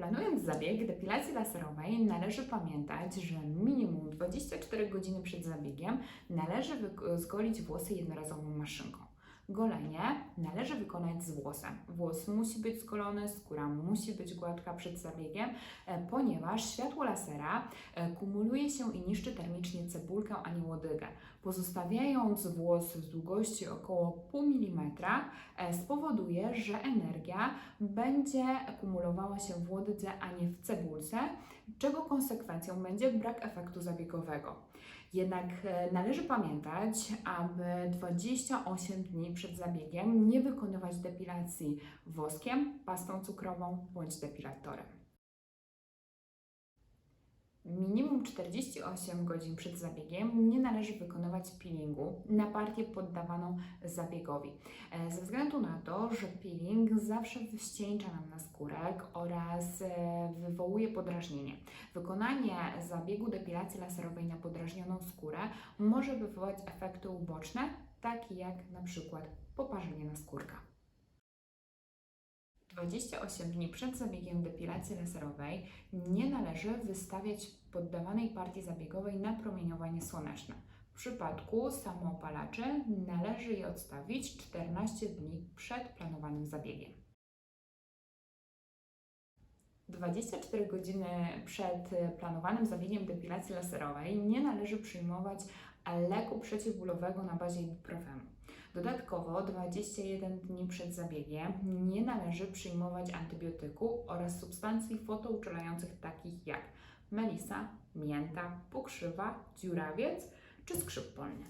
Planując zabieg depilacji laserowej, należy pamiętać, że minimum 24 godziny przed zabiegiem należy zgolić włosy jednorazową maszynką. Golenie należy wykonać z włosem. Włos musi być zgolony, skóra musi być gładka przed zabiegiem, e, ponieważ światło lasera e, kumuluje się i niszczy termicznie cebulkę, a nie łodygę. Pozostawiając włos z długości około pół milimetra, e, spowoduje, że energia będzie kumulowała się w łodydze, a nie w cebulce, czego konsekwencją będzie brak efektu zabiegowego. Jednak należy pamiętać, aby 28 dni przed zabiegiem nie wykonywać depilacji woskiem, pastą cukrową bądź depilatorem. Minimum 48 godzin przed zabiegiem nie należy wykonywać peelingu na partię poddawaną zabiegowi. E, Ze względu na to, że peeling zawsze ścieńcza nam na skórek oraz e, wywołuje podrażnienie. Wykonanie zabiegu depilacji laserowej na podrażnioną skórę może wywołać efekty uboczne, takie jak na przykład poparzenie naskórka. 28 dni przed zabiegiem depilacji laserowej nie należy wystawiać poddawanej partii zabiegowej na promieniowanie słoneczne. W przypadku samoopalaczy należy je odstawić 14 dni przed planowanym zabiegiem. 24 godziny przed planowanym zabiegiem depilacji laserowej nie należy przyjmować leku przeciwbólowego na bazie ibuprofenu. Dodatkowo 21 dni przed zabiegiem nie należy przyjmować antybiotyku oraz substancji fotouczulających takich jak melisa, mięta, pokrzywa, dziurawiec czy skrzyp polny.